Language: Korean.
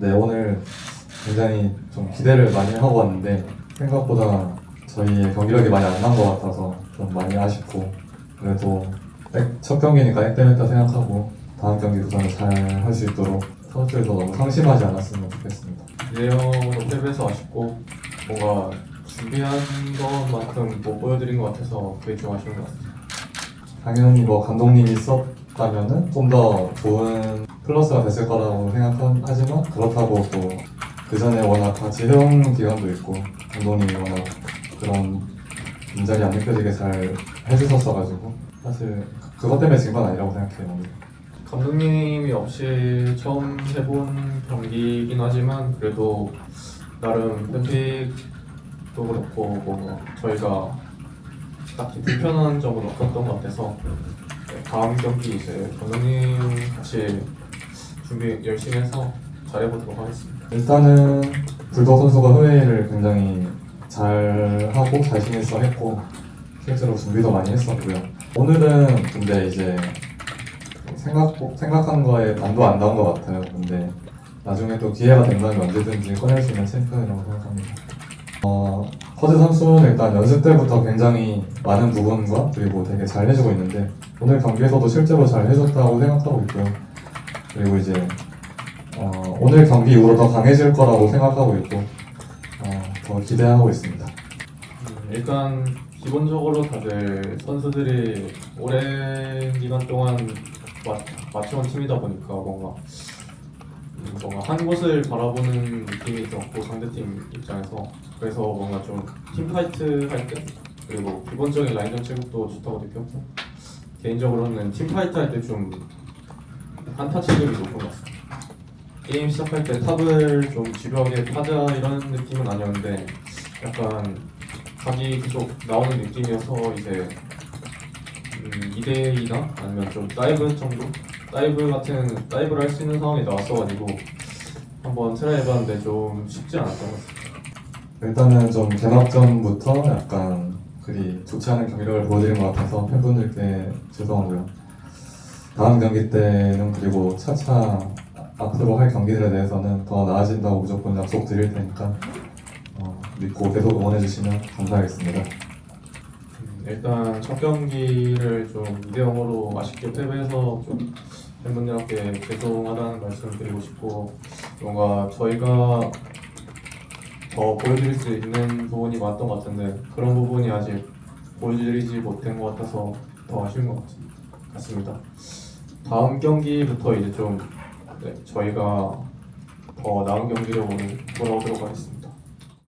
네, 오늘 굉장히 좀 기대를 많이 하고 왔는데 생각보다 저희의 경기력이 많이 안 난 것 같아서 좀 많이 아쉽고 그래도 백- 첫 경기니까 액땜했다 생각하고 다음 경기부터는 잘할 수 있도록 선수들도 너무 상심하지 않았으면 좋겠습니다. 이대형으로 패배해서 아쉽고 뭔가 준비한 것만큼 못 보여드린 것 같아서 그게 좀 아쉬운 것 같아요. 당연히 뭐 감독님이 있었다면은 좀 더 좋은 플러스가 됐을 거라고 생각하지만 그렇다고 또 그 전에 워낙 같이 해온 기간도 있고 감독님이 워낙 그런 인장이 안 느껴지게 잘 해주셨어가지고 사실 그것 때문에 진 건 아니라고 생각해요. 감독님이 없이 처음 해본 경기이긴 하지만 그래도 나름 편픽도 그렇고 뭐 저희가 딱히 불편한 점은 없었던 것 같아서 네, 다음 경기 이제 감독님 같이 준비 열심히 해서 잘해보도록 하겠습니다. 일단은 불도 선수가 회의를 굉장히 잘 하고 자신 있어 했고 실제로 준비도 많이 했었고요. 오늘은 근데 이제 생각 생각한 거에 반도 안 나온 것 같아요. 근데 나중에 또 기회가 된다면 언제든지 꺼낼 수 있는 챔피언이라고 생각합니다. 어, 허즈 선수는 일단 연습 때부터 굉장히 많은 부분과 그리고 되게 잘 해주고 있는데 오늘 경기에서도 실제로 잘 해줬다고 생각하고 있고요. 그리고 이제 어, 오늘 경기 이후로 더 강해질 거라고 생각하고 있고 어, 더 기대하고 있습니다. 음, 일단 기본적으로 다들 선수들이 오랜 기간 동안 마- 맞춰온 팀이다 보니까 뭔가 음, 뭔가 한 곳을 바라보는 느낌이 있었고 상대팀 입장에서 그래서 뭔가 좀 팀파이트 할때 그리고 기본적인 라인 전 체급도 좋다고 느꼈고 개인적으로는 팀파이트 할 때 좀 한타 체급이 높은 것 같습니다. 게임 시작할 때 탑을 좀 집요하게 타자 이런 느낌은 아니었는데 약간 각이 계속 나오는 느낌이어서 이제 음, 2대2나 아니면 좀 다이브 정도? 다이브 같은 다이브를 할 수 있는 상황이 나왔어가지고 한번 트라이 해봤는데 좀 쉽지 않았던 것 같습니다. 일단은 좀 개막전부터 약간 그리 좋지 않은 경기력을 보여드린 것 같아서 팬분들께 죄송하고요. 다음 경기 때는 그리고 차차 앞으로 할 경기들에 대해서는 더 나아진다고 무조건 약속 드릴 테니까 어, 믿고 계속 응원해 주시면 감사하겠습니다. 음, 일단 첫 경기를 좀 2대 0으로 아쉽게 패배해서 좀 팬분들께 죄송하다는 말씀 드리고 싶고 뭔가 저희가 더 보여드릴 수 있는 부분이 많았던 것 같은데 그런 부분이 아직 보여드리지 못한 것 같아서 더 아쉬운 것 같- 같습니다. 다음 경기부터 이제 좀 네, 저희가 더 나은 경기력으로 돌아오도록 하겠습니다.